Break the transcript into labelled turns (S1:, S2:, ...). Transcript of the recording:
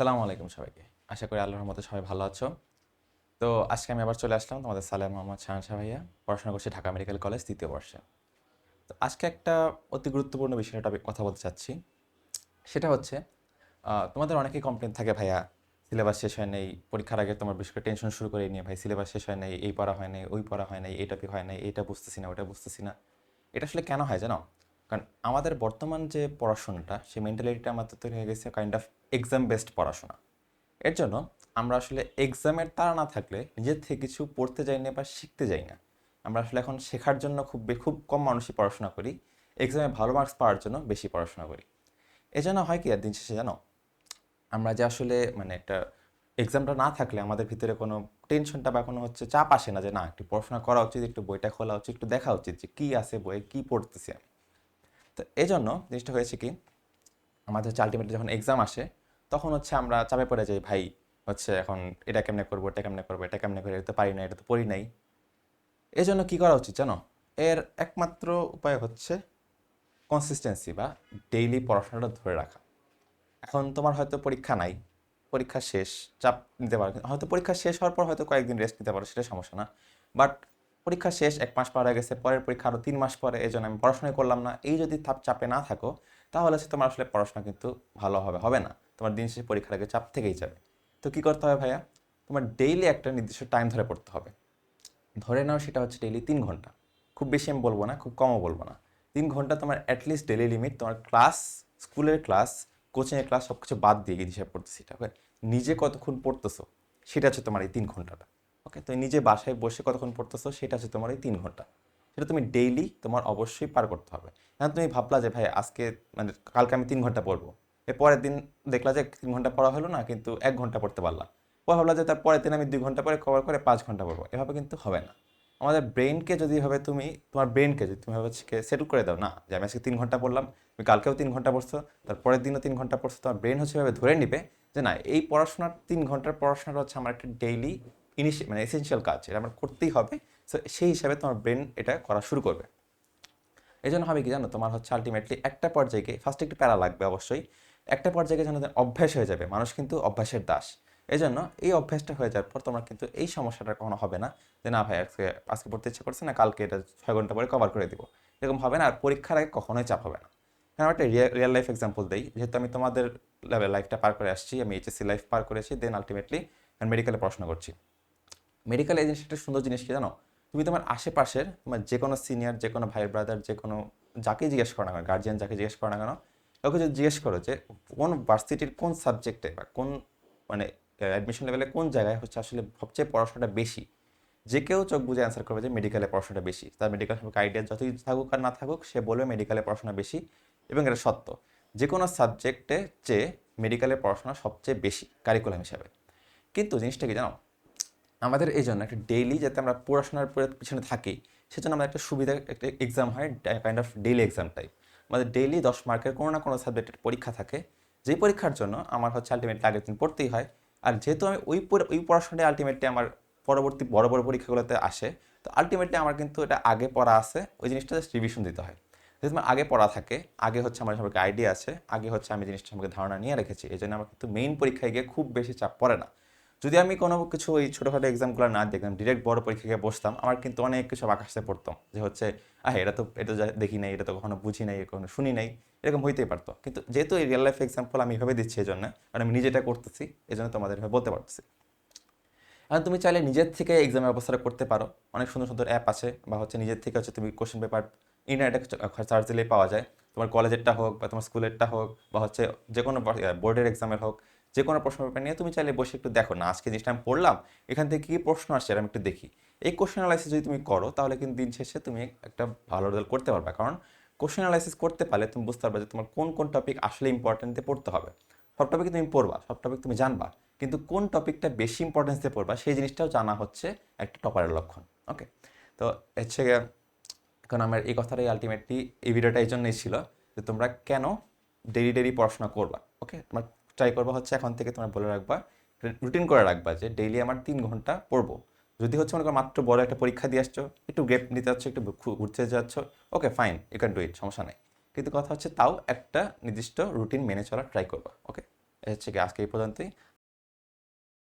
S1: আসসালামু আলাইকুম সবাইকে। আশা করি আল্লাহর মতো সবাই ভালো আছো। তো আজকে আমি আবার চলে আসলাম তোমাদের সালেম মোহাম্মদ শাহান শাহ ভাইয়া। পড়াশোনা করছি ঢাকা মেডিকেল কলেজ তৃতীয় বর্ষে। তো আজকে একটা অতি গুরুত্বপূর্ণ বিষয়ে টপিক কথা বলতে চাচ্ছি। সেটা হচ্ছে তোমাদের অনেকেই কমপ্লেন থাকে ভাইয়া সিলেবাস শেষ হয় নাই, পরীক্ষার আগে তোমার বেশ করে টেনশন শুরু করে নিয়ে, ভাই সিলেবাস শেষ হয় নাই, এই পড়া হয় নাই, ওই পড়া হয় নাই এই টপিক হয় নাই, এটা বুঝতেছি না, ওটা বুঝতেছি না। এটা আসলে কেন হয় জানো? কারণ আমাদের বর্তমান যে পড়াশোনাটা, সেই মেন্টালিটিটা আমাদের তৈরি হয়ে গেছে কাইন্ড অফ এক্সাম বেসড পড়াশোনা। এর জন্য আমরা আসলে এক্সামের তারা না থাকলে নিজের থেকে কিছু পড়তে যাই না বা শিখতে যাই না। আমরা আসলে এখন শেখার জন্য খুব খুব কম মানুষই পড়াশোনা করি। এক্সামে ভালো মার্কস পাওয়ার জন্য বেশি পড়াশোনা করি। এজন্য হয় কি আর দিন শেষে জানো? আমরা যে আসলে মানে একটা এক্সামটা না থাকলে আমাদের ভিতরে কোনো টেনশনটা বা কোনো হচ্ছে চাপ আসে না যে না, একটু পড়াশোনা করা উচিত, একটু বইটা খোলা উচিত, একটু দেখা উচিত যে কী আছে বইয়ে, কী পড়তেছি আমি। তো এই জন্য জিনিসটা হয়েছে কি, আমাদের হচ্ছে আলটিমেটলি যখন এক্সাম আসে, তখন হচ্ছে আমরা চাপে পড়ে যাই, ভাই, হচ্ছে এখন এটা কেমনে করব, এটা কেমনে করব, এটা কেমনে করে, এটা পারি না, এটা তো পড়ি নাই। এই জন্য কী করা উচিত জানো? এর একমাত্র উপায় হচ্ছে কনসিস্টেন্সি বা ডেইলি পড়াশোনাটা ধরে রাখা। এখন তোমার হয়তো পরীক্ষা নাই, পরীক্ষা শেষ, চাপ নিতে পারো, হয়তো পরীক্ষা শেষ হওয়ার পর হয়তো কয়েকদিন রেস্ট নিতে পারো, সেটা সমস্যা না। বাট পরীক্ষা শেষ, এক মাস পর হয়ে গেছে, পরের পরীক্ষা আরও তিন মাস পরে এই জন্য আমি পড়াশোনাই করলাম না। এই যদি থাপ চাপে না থাকো, তাহলে সে তোমার আসলে পড়াশোনা কিন্তু ভালো হবে হবে না। তোমার দিন শেষে পরীক্ষার আগে চাপ থেকেই যাবে। তো কী করতে হবে ভাইয়া? তোমার ডেইলি একটা নির্দিষ্ট টাইম ধরে পড়তে হবে। ধরে নাও সেটা হচ্ছে ডেইলি তিন ঘণ্টা। খুব বেশি আমি বলব না, খুব কমও বলব না। তিন ঘণ্টা তোমার অ্যাটলিস্ট ডেইলি লিমিট তোমার ক্লাস স্কুলের ক্লাস কোচিংয়ের ক্লাস সব কিছু বাদ দিয়ে গিয়ে হিসাব পড়তেছি এটা নিজে কতক্ষণ পড়তেছো, সেটা হচ্ছে তোমার এই তিন ঘন্টাটা। ওকে তুমি নিজে বাসায় বসে কতক্ষণ পড়তেছো সেটা হচ্ছে তোমার এই তিন ঘণ্টা। সেটা তুমি ডেইলি তোমার অবশ্যই পার করতে হবে। এখন তুমি ভাবলা যে, ভাই, আজকে মানে কালকে আমি তিন ঘণ্টা পড়ব। এর পরের দিন দেখলা যে, তিন ঘণ্টা পড়া হলো না, কিন্তু এক ঘণ্টা পড়তে পারলাম পরে ভাবলা যে, তার পরের দিন আমি দুই ঘণ্টা পরে কভার করে পাঁচ ঘণ্টা পড়ব। এভাবে কিন্তু হবে না। আমাদের ব্রেনকে যদি ভাবে তুমি, তোমার ব্রেনকে যদি তুমি হচ্ছে সেটেল করে দাও, না, যে, আমি আজকে তিন ঘণ্টা পড়লাম, তুমি কালকেও তিন ঘণ্টা পড়ছো, তার পরের দিনও তিন ঘণ্টা পড়ছো, তোমার ব্রেন হচ্ছে ভাবে ধরে নিবে যে, না, এই পড়াশোনার, তিন ঘণ্টার পড়াশোনাটা হচ্ছে আমার একটা ডেইলি ইনিশিয়াল মানে এসেনশিয়াল কাজ, এটা আমার করতেই হবে সো সেই হিসাবে তোমার ব্রেন এটা করা শুরু করবে। এই জন্য হবে কি জানো, তোমার হচ্ছে আলটিমেটলি একটা পর্যায়ে ফার্স্টে একটু প্যারা লাগবে অবশ্যই, একটা পর্যায়ে যেন অভ্যাস হয়ে যাবে, মানুষ কিন্তু অভ্যাসের দাস। এই জন্য এই অভ্যাসটা হয়ে যাওয়ার পর তোমার কিন্তু এই সমস্যাটা কখনো হবে না, যে না ভাই, আজকে আজকে পড়তে ইচ্ছে করছে না, কালকে এটা ছয় ঘণ্টা পরে কভার করে দিব। এরকম হবে না, আর পরীক্ষার আগে কখনোই চাপ হবে না। আমি একটা রিয়েল লাইফ এক্সাম্পল দিই, যেহেতু আমি তোমাদের লাইফটা পার করে আসছি, আমি এইচএসসি লাইফ পার করেছি দেন আলটিমেটলি মেডিকেলে পড়াশোনা করছি। মেডিকেল এজেন্সি একটা সুন্দর জিনিস কি জানো? তুমি তোমার আশেপাশের তোমার যে কোনো সিনিয়র যে কোনো ভাই ব্রাদার যে কোনো যাকে জিজ্ঞেস করো না কেন গার্জিয়ান যাকে জিজ্ঞেস করো না কেন ওকে যদি জিজ্ঞেস করো যে কোন ভার্সিটির কোন সাবজেক্টে বা কোন মানে অ্যাডমিশন লেভেলে কোন জায়গায় হচ্ছে আসলে সবচেয়ে পড়াশোনাটা বেশি, যে কেউ চোখ বুঝে অ্যান্সার করবে যে মেডিকেলে পড়াশোনাটা বেশি। তার মেডিকেল সম্পর্কে আইডিয়া যতই থাকুক আর না থাকুক, সে বলবে মেডিকেলে পড়াশোনা বেশি এবং এটা সত্য। যে কোনো সাবজেক্টে চেয়ে মেডিকেলের পড়াশোনা সবচেয়ে বেশি কারিকুলাম হিসাবে। কিন্তু জিনিসটা কি জানো? আমাদের এই জন্য একটা ডেইলি যাতে আমরা পড়াশোনার পিছনে থাকি, সেজন্য আমাদের একটা সুবিধা একটা এক্সাম হয় kind of daily exam type আমাদের ডেইলি দশ মার্কের কোনো না কোনো সাবজেক্টের পরীক্ষা থাকে। যেই পরীক্ষার জন্য আমার হচ্ছে আলটিমেটলি আগের দিন পড়তেই হয়। আর যেহেতু আমি ওই ওই পড়াশোনাটা আলটিমেটলি আমার পরবর্তী বড় বড় পরীক্ষাগুলোতে আসে, তো আলটিমেটলি আমার কিন্তু এটা আগে পড়া আছে, ওই জিনিসটা জাস্ট রিভিশন দিতে হয়। যেহেতু আমার আগে পড়া থাকে, আগে হচ্ছে আমার সম্পর্কে আইডিয়া আছে, আগে হচ্ছে আমি জিনিসটা সম্পর্কে ধারণা নিয়ে রেখেছি এই জন্য আমার কিন্তু মেইন পরীক্ষায় গিয়ে খুব বেশি চাপ পড়ে না। যদি আমি কোনো কিছু ওই ছোটোখাটো এক্সামগুলো না দেখতাম ডিরেক্ট বড় পরীক্ষাকে বসতাম, আমার কিন্তু অনেক কিছু আকাশে পড়তো। যে হচ্ছে, আহ, এটা তো, এটা দেখি নাই, এটা তো কখনো বুঝি নাই, কখনো শুনি নাই, এরকম হইতেই পারতো। কিন্তু যেহেতু এই রিয়েল লাইফ এক্সাম্পল আমি এভাবে দিচ্ছি এই জন্য কারণ আমি নিজেটা করতেছি এই জন্য তোমাদের বলতে পারতেছি। এখন তুমি চাইলে নিজের থেকে এক্সামের ব্যবস্থাটা করতে পারো। অনেক সুন্দর সুন্দর অ্যাপ আছে, বা হচ্ছে নিজের থেকে হচ্ছে তুমি কোশ্চেন পেপার ইন্টারনেটে সার্চ দিলেই পাওয়া যায়। তোমার কলেজেরটা হোক, বা তোমার স্কুলেরটা হোক, বা হচ্ছে যে কোনো বোর্ডের এক্সামের হোক যে কোনো প্রশ্ন পেপার নিয়ে তুমি চাইলে বসে একটু দেখো না, আজকে জিনিসটা আমি পড়লাম, এখান থেকে কী প্রশ্ন আসছে আমি একটু দেখি। এই কোশ্চেন অ্যানালাইসিস যদি তুমি করো, তাহলে কিন্তু দিন শেষে তুমি একটা ভালো রেজাল্ট করতে পারবে, কারণ কোশ্চেন অ্যানালাইসিস করতে পারলে তুমি বুঝতে পারবে যে তোমার কোন কোন টপিক আসলে ইম্পর্টেন্ট পড়তে হবে। সব টপিক তুমি পড়বা, সব টপিক তুমি জানবা, কিন্তু কোন টপিকটা বেশি ইম্পর্টেন্স দিয়ে পড়বা সেই জিনিসটাও জানা হচ্ছে একটা টপারের লক্ষণ ওকে তো হচ্ছে এখন আমার এই কথাটাই আলটিমেটলি এই ভিডিওটা এই জন্যই ছিল যে তোমরা কেন ডেলি ডেলি পড়াশোনা করবা ওকে তোমার ট্রাই করবা হচ্ছে এখন থেকে তোমরা বলে রাখবা রুটিন করে রাখবা যে ডেইলি আমার তিন ঘণ্টা পড়ব। যদি হচ্ছে মনে করো মাত্র বড় একটা পরীক্ষা দিয়ে আসছো, একটু গ্রেপ নিতে যাচ্ছ, একটু ঘুরতে যাচ্ছ okay fine you can do it সমস্যা নেই। কিন্তু কথা হচ্ছে তাও একটা নির্দিষ্ট রুটিন মেনে চলার ট্রাই করবা ওকে হচ্ছে কি আজকে এই পর্যন্তই।